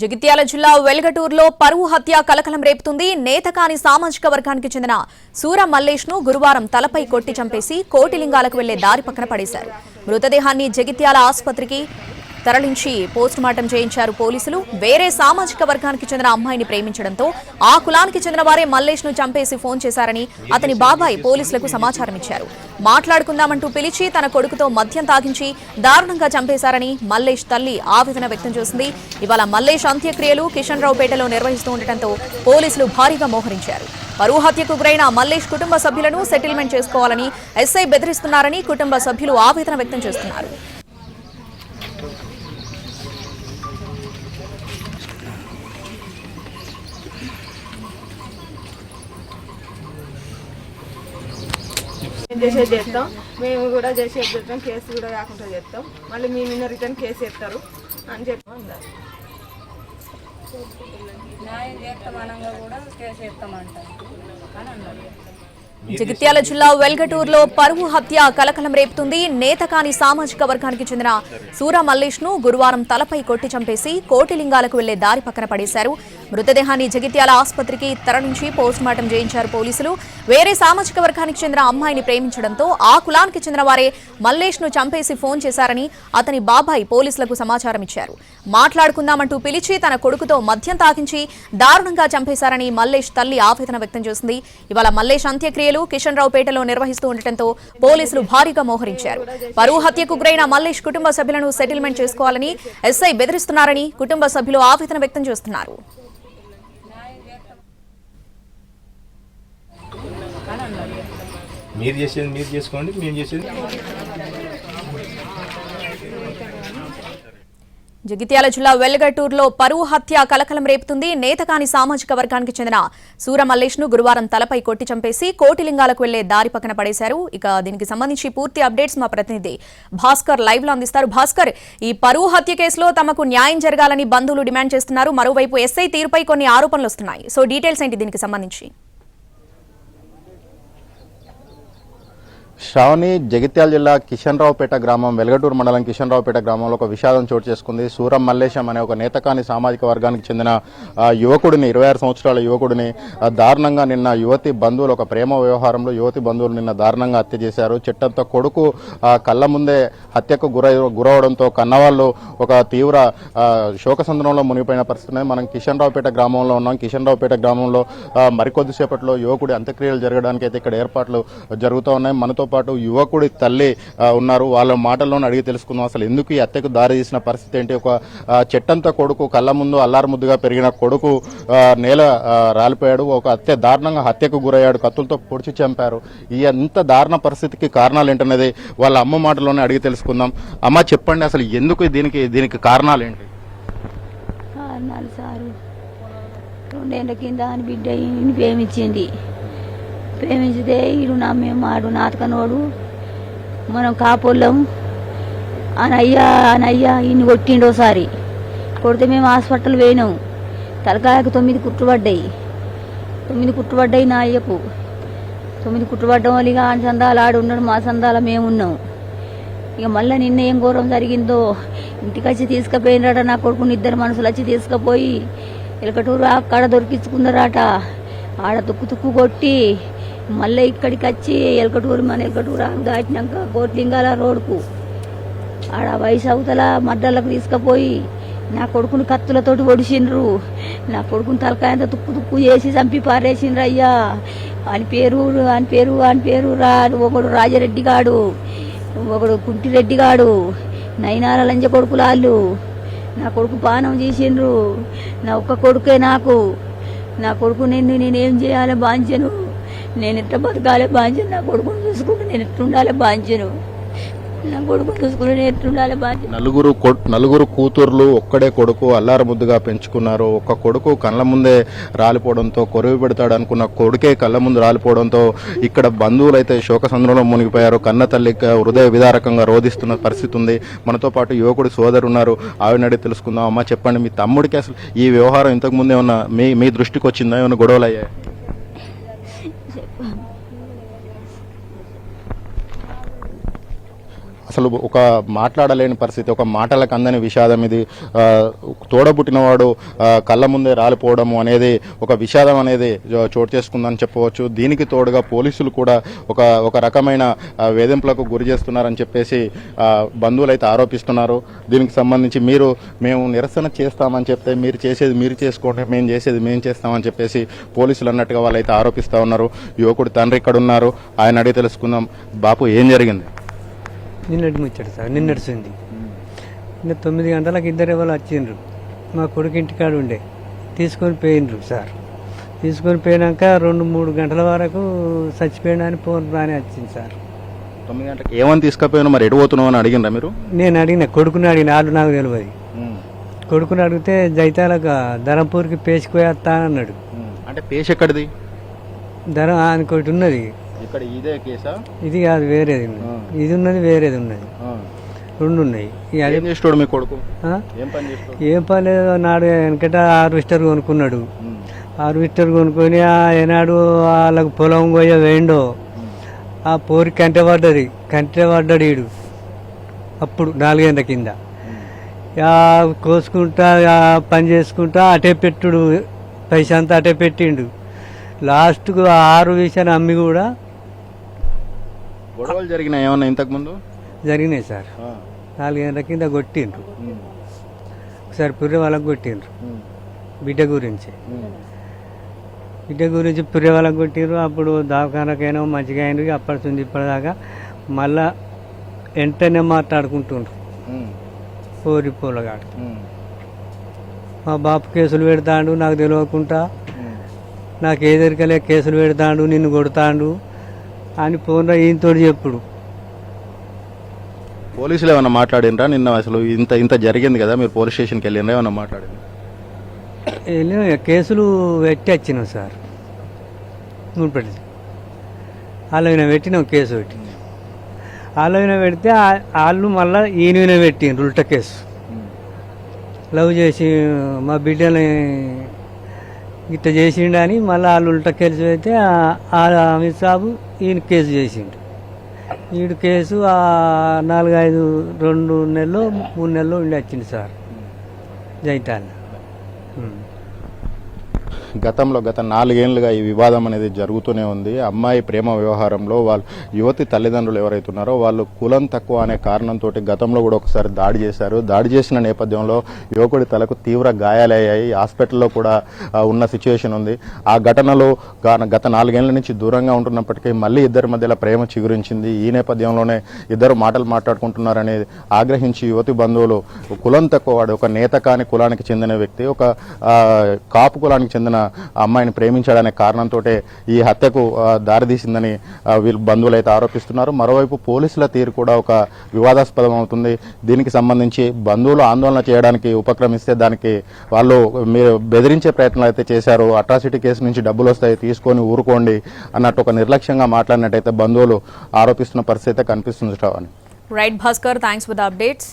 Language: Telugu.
జగిత్యాల జిల్లా వెల్గటూరులో పరువు హత్య కలకలం రేపుతుంది. నేతకాని సామాజిక వర్గానికి చెందిన సూర మల్లేష్ను గురువారం తలపై కొట్టి చంపేసి కోటిలింగాలకు వెళ్ళే దారి పక్కన పడేశారు. మృతదేహాన్ని జగిత్యాల ఆసుపత్రికి తరలించి పోస్టుమార్టం చేయించారు పోలీసులు. వేరే సామాజిక వర్గానికి చెందిన అమ్మాయిని ప్రేమించడంతో ఆ కులానికి చెందిన వారే మల్లేష్ను చంపేసి ఫోన్ చేశారని అతని బాబాయ్ పోలీసులకు సమాచారం ఇచ్చారు మాట్లాడుకుందామంటూ పిలిచి తన కొడుకుతో మద్యం తాగించి దారుణంగా చంపేశారని మల్లేష్ తల్లి ఆవేదన వ్యక్తం చేసింది. ఇవాళ మల్లేష్ అంత్యక్రియలు కిషన్ రావుపేటలో నిర్వహిస్తూ ఉండటంతో పోలీసులు భారీగా మోహరించారు. పరువు హత్యకు గురైన మల్లేష్ కుటుంబ సభ్యులను సెటిల్మెంట్ చేసుకోవాలని ఎస్ఐ బెదిరిస్తున్నారని కుటుంబ సభ్యులు ఆవేదన వ్యక్తం చేస్తున్నారు. మేము చేసేది చేస్తాం. మేము కూడా చేసేది చెప్తాం కేసు కూడా కాకుండా చేస్తాం. మళ్ళీ మీ మీద రిటర్న్ కేసు చేస్తారు అని చెప్పి అన్నారు న్యాయం చేస్తామనగా కూడా కేసు చేస్తామంటారు. అని అన్నారు. జగిత్యాల జిల్లా వెల్గటూరులో పరువు హత్య కలకలం రేపుతుంది. నేతకాని సామాజిక వర్గానికి చెందిన సూరా మల్లేష్ను గురువారం తలపై కొట్టి చంపేసి కోటిలింగాలకు వెళ్ళే దారి పక్కన పడేశారు. మృతదేహాన్ని జగిత్యాల ఆసుపత్రికి తరలించి పోస్టుమార్టం చేయించారు పోలీసులు. వేరే సామాజిక వర్గానికి చెందిన అమ్మాయిని ప్రేమించడంతో ఆ కులానికి చెందిన వారే మల్లేష్ను చంపేసి ఫోన్ చేశారని అతని బాబాయ్ పోలీసులకు సమాచారం ఇచ్చారు. మాట్లాడుకుందామంటూ పిలిచి తన కొడుకుతో మద్యం తాగించి దారుణంగా చంపేశారని మల్లేష్ తల్లి ఆవేదన వ్యక్తం చేసింది. ఇవాళ మల్లేష్ అంత్యక్రియలు కిషన్ రావుపేటలో నిర్వహిస్తూ ఉండటంతో పోలీసులు భారీగా మోహరించారు. పరువు హత్యకు గురైన మల్లేష్ కుటుంబ సభ్యులను సెటిల్మెంట్ చేసుకోవాలని ఎస్ఐ బెదిరిస్తున్నారని కుటుంబ సభ్యులు ఆవేదన వ్యక్తం చేస్తున్నారు. మీరు చేసేది మీరు చేసుకోండి మేము చేసేది జగిత్యాల జిల్లా వెల్గటూరులో పరువు హత్య కలకలం రేపుతుంది. నేతకాని సామాజిక వర్గానికి చెందిన సూరమల్లేష్ను గురువారం తలపై కొట్టి చంపేసి కోటిలింగాలకు వెళ్ళే దారి పక్కన పడేశారు. ఇక దీనికి సంబంధించి పూర్తి అప్డేట్స్ మా ప్రతినిధి భాస్కర్ లైవ్లో అందిస్తారు. భాస్కర్ ఈ పరువు హత్య కేసులో తమకు న్యాయం జరగాలని బంధువులు డిమాండ్ చేస్తున్నారు. మరోవైపు ఎస్ఐ తీరుపై కొన్ని ఆరోపణలు వస్తున్నాయి. సో డీటెయిల్స్ ఏంటి దీనికి సంబంధించి? శ్రావణి జగిత్యాల జిల్లా కిషన్ రావుపేట గ్రామం వెలగటూరు మండలం కిషన్రావుపేట గ్రామంలో ఒక విషాదం చోటు చేసుకుంది. సూరం మల్లేశం అనే ఒక నేతకాని సామాజిక వర్గానికి చెందిన యువకుడిని ఇరవై ఆరు సంవత్సరాల యువకుడిని దారుణంగా నిన్న యువతి బంధువులు ఒక ప్రేమ వ్యవహారంలో యువతి బంధువులు నిన్న దారుణంగా హత్య చేశారు. చెట్టంతో కొడుకు కళ్ళ ముందే హత్యకు గురై గురవడంతో కన్నవాళ్ళు ఒక తీవ్ర ఆ, శోకసంద్రంలో మునిగిపోయిన పరిస్థితి మనం కిషన్రావుపేట గ్రామంలో ఉన్నాం. కిషన్రావుపేట గ్రామంలో మరికొద్దిసేపట్లో యువకుడి అంత్యక్రియలు జరగడానికి అయితే ఇక్కడ ఏర్పాట్లు జరుగుతూ ఉన్నాయి. మనతో పాటు యువకుడి తల్లి ఉన్నారు. వాళ్ళ మాటల్లోనే అడిగి తెలుసుకుందాం. అసలు ఎందుకు ఈ హత్యకు దారి తీసిన పరిస్థితి ఏంటి? ఒక చెట్టంత కొడుకు కళ్ళ ముందు అల్లారు ముద్దుగా పెరిగిన కొడుకు నేల రాలిపోయాడు. ఒక హత్య దారుణంగా హత్యకు గురయ్యాడు. కత్తులతో పొడిచి చంపారు. ఈ అంత దారుణ పరిస్థితికి కారణాలు ఏంటనేది వాళ్ళ అమ్మ మాటలోనే అడిగి తెలుసుకుందాం. అమ్మ చెప్పండి అసలు ఎందుకు దీనికి దీనికి కారణాలు ఏంటి? కారణాలు సారు. రెండేళ్ళ కింద అని బిడ్డ ప్రేమించింది ప్రేమించితే ఈడు మేము ఆడు నాతకనోడు మనం కాపోళ్ళం అనయ్య అనయ్య ఇన్ని కొట్టిండు ఒకసారి కొడితే మేము హాస్పిటల్ పోయినాం. తలకాయకు తొమ్మిది కుట్టుబడ్డాయి తొమ్మిది కుట్టుబడ్డాయి నా అయ్యకు. తొమ్మిది కుట్టుబడ్డం వల్ల ఇక ఆయన సందాలు ఆడు ఉన్నాడు మా సందాల మేము ఉన్నాం. ఇక మళ్ళీ నిన్న ఏం ఘోరం జరిగిందో? ఇంటికి వచ్చి తీసుకుపోయినట నా కొడుకుని ఇద్దరు మనుషులు వచ్చి తీసుకుపోయి ఎలకటూరు అక్కడ దొరికించుకున్నారట. ఆడ తుక్కు తుక్కు కొట్టి మళ్ళీ ఇక్కడికి వచ్చి ఎలకటూరు మన ఎలకటూరు ఆకు దాటినాక కోట్లింగాల రోడ్కు ఆడ వయసు అవతల మడ్డళ్ళకు తీసుకుపోయి నా కొడుకుని కత్తులతోటి ఒడిసిండ్రు. నా కొడుకుని తలకాయంత తుక్కు తుక్కు చేసి చంపి పారేసిండ్రు అయ్యా. అని పేరు అని పేరు అని పేరు రా ఒకడు రాజరెడ్డి గాడు ఒకడు కుంటిరెడ్డి గాడు నైనాల లంజ కొడుకులు వాళ్ళు. నా కొడుకు పానం చేసిండ్రు. నా ఒక్క కొడుకే నాకు. నా కొడుకు నిన్ను నేనేం చేయాలి బాంచను నేను ఎట్లా బతకాలి? బాంచను నా కొడుకుని చూసుకుంటే నేను ఎట్లుండాలి? బాంచను నా కొడుకుని చూసుకుంటే నేను ఎట్లుండాలి? బాంచను నలుగురు నలుగురు కూతుర్లు ఒక్కడే కొడుకు అల్లారు ముద్దుగా పెంచుకున్నారు. ఒక్క కొడుకు కళ్ళ ముందే రాలిపోవడంతో కొరవి పెడతాడు అనుకున్న కొడుకే కళ్ళ ముందు రాలిపోవడంతో ఇక్కడ బంధువులు అయితే శోకసంద్రంలో మునిగిపోయారు. కన్న తల్లి హృదయ విదారకంగా రోధిస్తున్న పరిస్థితి ఉంది. మనతో పాటు యువకుడి సోదరు ఉన్నారు. ఆవిడ అడిగి తెలుసుకుందాం. అమ్మ చెప్పండి మీ తమ్ముడికి అసలు ఈ వ్యవహారం ఇంతకు ముందే ఉన్న మీ మీ దృష్టికి వచ్చిందా? ఏమైనా గొడవలు అయ్యాయి? అసలు ఒక మాట్లాడలేని పరిస్థితి ఒక మాటలకు అందని విషాదం ఇది. తోడబుట్టినవాడు కళ్ళ ముందే రాలిపోవడము అనేది ఒక విషాదం అనేది చోటు చేసుకుందని చెప్పవచ్చు. దీనికి తోడుగా పోలీసులు కూడా ఒక ఒక రకమైన వేధింపులకు గురి చేస్తున్నారని చెప్పేసి బంధువులు అయితే ఆరోపిస్తున్నారు. దీనికి సంబంధించి మీరు మేము నిరసన చేస్తామని చెప్తే మీరు చేసేది మీరు చేసుకోండి మేము చేసేది మేము చేస్తామని చెప్పేసి పోలీసులు అన్నట్టుగా వాళ్ళైతే ఆరోపిస్తూ ఉన్నారు. యువకుడు తండ్రి ఇక్కడ ఉన్నారు ఆయన అడిగి తెలుసుకుందాం. బాపు ఏం జరిగింది? నిన్నటి ముచ్చాడు సార్ నిన్నటి సుంది నిన్న తొమ్మిది గంటలకు ఇద్దరు ఎవరు వచ్చిండ్రు. మా కొడుకు ఇంటికాడ ఉండే. తీసుకొని పోయిండ్రు సార్. తీసుకొని పోయినాక రెండు మూడు గంటల వరకు చచ్చిపోయినా అని ఫోన్ రాని వచ్చింది సార్. తొమ్మిది గంటలకు ఏమని తీసుకుపోయాను? మరి ఎటు పోతున్నావు అని అడిగినరా మీరు? నేను అడిగిన కొడుకుని అడిగిన వాళ్ళు నాకు తెలియదు కొడుకుని అడిగితే జైతాలకు ధరంపూర్కి పేసిపోయేస్తా అన్నాడు. అంటే పేష ఎక్కడిది? ధరం అనుకోటి ఉన్నది. ఇక్కడ ఇదే కేసా? ఇది కాదు వేరేది ఉన్నది. ఇది ఉన్నది వేరేది ఉన్నది. రెండు ఉన్నాయి. ఏం చేస్తాడు మీ కొడుకు? ఏం పని పర్లేదు నాడు వెనకట హార్వెస్టర్ కొనుక్కున్నాడు. హార్వెస్టర్ కొనుక్కొని ఆ ఏనాడు వాళ్ళకు పొలం పోయే వేయండో ఆ పోరి కంటె పడ్డది. కంటె పడ్డాడు ఈడు. అప్పుడు నాలుగేళ్ళ కింద. కోసుకుంటా పని చేసుకుంటా అటే పెట్టుడు. పైసా అంతా అటే పెట్టిండు. లాస్ట్కు ఆరు విషయాన్ని అమ్మి కూడా గొడవలు జరిగిన ఏమన్నా ఇంతకు ముందు జరిగినాయి సార్. నాలుగేళ్ళ కింద కొట్టిండ్రు. ఒకసారి పుర్రె వాళ్ళకి కొట్టిండ్రు. బిడ్డ గురించి. బిడ్డ గురించి పుర్రె వాళ్ళకి కొట్టిర్రు అప్పుడు దవాఖానకైనా మంచిగా అయినరు. అప్పటి నుంచి ఇప్పటిదాకా మళ్ళా వెంటనే మాట్లాడుకుంటుండ్రు. పోరి పూలగాడు. మా బాపు కేసులు పెడతాడు నాకు తెలియకుండా నాకు ఎదురికలే కేసులు పెడతాడు నిన్ను కొడతాడు. అని ఫోన్లో ఈయనతో చెప్పుడు. పోలీసులు ఏమన్నా మాట్లాడినరా? నిన్న అసలు ఇంత ఇంత జరిగింది కదా మీరు పోలీస్ స్టేషన్కి వెళ్ళినరా? ఏమన్నా మాట్లాడింది వెళ్ళి కేసులు పెట్టి వచ్చినాం సార్. మున్పటి వాళ్ళైనా పెట్టినాం కేసు పెట్టి వాళ్ళైనా పెడితే ఆ- వాళ్ళు మళ్ళీ ఈయన పెట్టిండ్రు ఉల్టా కేసు. లవ్ చేసి మా బిడ్డని ఇట్లా చేసిండు అని మళ్ళీ వాళ్ళు ఉల్టా కేసు పెడితే ఆ- ఆ అమిత్ సాబు ఈయన కేసు చేసిండు. ఈడు కేసు ఆ నాలుగైదు రెండు నెలలు మూడు నెలలు ఉండి వచ్చింది సార్. జైతాన్. గతంలో గత నాలుగేళ్ళుగా ఈ వివాదం అనేది జరుగుతూనే ఉంది. అమ్మాయి ప్రేమ వ్యవహారంలో వాళ్ళు యువతి తల్లిదండ్రులు ఎవరైతే ఉన్నారో వాళ్ళు కులం తక్కువ అనే కారణంతో గతంలో కూడా ఒకసారి దాడి చేశారు. దాడి చేసిన నేపథ్యంలో యువకుడి తలకు తీవ్ర గాయాలయ్యాయి. హాస్పిటల్లో కూడా ఉన్న సిచ్యువేషన్ ఉంది. ఆ ఘటనలో గత నాలుగేళ్ళ నుంచి దూరంగా ఉంటున్నప్పటికీ మళ్ళీ ఇద్దరి మధ్యలో ప్రేమ చిగురించింది. ఈ నేపథ్యంలోనే ఇద్దరు మాటలు మాట్లాడుకుంటున్నారని ఆగ్రహించి యువతి బంధువులు కులం తక్కువ వాడు ఒక నేత కాని కులానికి చెందిన వ్యక్తి ఒక కాపు కులానికి చెందిన అమ్మాయిని ప్రేమించాడనే కారణంతో ఈ హత్యకు దారితీసిందని వీళ్ళు బంధువులు అయితే ఆరోపిస్తున్నారు. మరోవైపు పోలీసుల తీరు కూడా ఒక వివాదాస్పదం అవుతుంది. దీనికి సంబంధించి బంధువులు ఆందోళన చేయడానికి ఉపక్రమిస్తే దానికి వాళ్ళు మీరు బెదిరించే ప్రయత్నాలు అయితే చేశారు. అట్రాసిటీ కేసు నుంచి డబ్బులు వస్తాయి తీసుకొని ఊరుకోండి అన్నట్టు ఒక నిర్లక్ష్యంగా మాట్లాడినట్టయితే బంధువులు ఆరోపిస్తున్న పరిస్థితి అయితే కనిపిస్తుంది Sravani. Right Bhaskar thanks for the updates